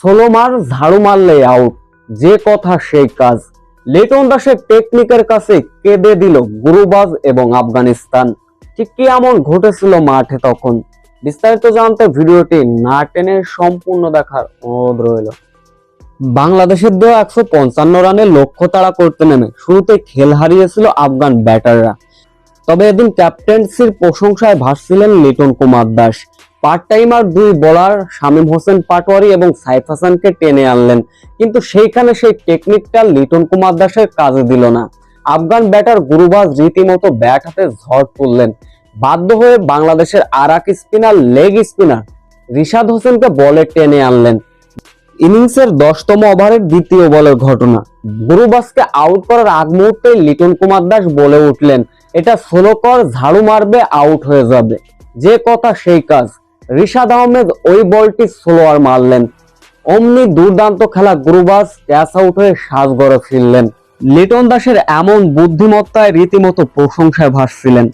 ষোলো মার ঝাড়ু মারলে আউট যে কথা সেই কাজ। লিটন দাসের টেকনিকের কাছে কেঁদে দিল গুরুবাজ এবং আফগানিস্তান। ঠিক কি এমন ঘটেছিল মাঠে তখন? বিস্তারিত জানতে ভিডিওটি না টেনে সম্পূর্ণ দেখার অনুরোধ রইল। বাংলাদেশের দেওয়া একশো পঞ্চান্ন রানে লক্ষ্য তাড়া করতে নেমে শুরুতে খেল হারিয়েছিল আফগান ব্যাটাররা। তবে এদিন ক্যাপ্টেন্সির প্রশংসায় ভাসছিলেন লিটন কুমার দাস। পার্ট টাইমার দুই বোলার শামীম হোসেন পাটোয়ারি এবং সাইফ হাসানকে টেনে আনলেন। কিন্তু সেইখানে সেই টেকনিকটা লিটন কুমার দাসের কাজে দিল না। আফগান ব্যাটার গুরুবাজ রীতিমতো ব্যাট হাতে ঝড় তুললেন। বাধ্য হয়ে বাংলাদেশের আরাক স্পিনার, লেগ স্পিনার রিশাদ হোসেনকে বলে টেনে আনলেন। ইনিংসের দশতম ওভারের দ্বিতীয় বলের ঘটনা। গুরুবাসকে আউট করার আগ মুহূর্তে লিটন কুমার দাস বলে উঠলেন, এটা ষোলো কর, ঝাড়ু মারবে, আউট হয়ে যাবে। যে কথা সেই কাজ। রিশাদ আহমেদ ওই বলটি স্লোয়ার মারলেন। অমনি দুর্দান্ত খেলা গুরুবাস ক্যাচ আউট হয়ে সাজগড়ে ফিরলেন। লিটন দাসের এমন বুদ্ধিমত্তায় রীতিমতো প্রশংসায় ভাসছিলেন।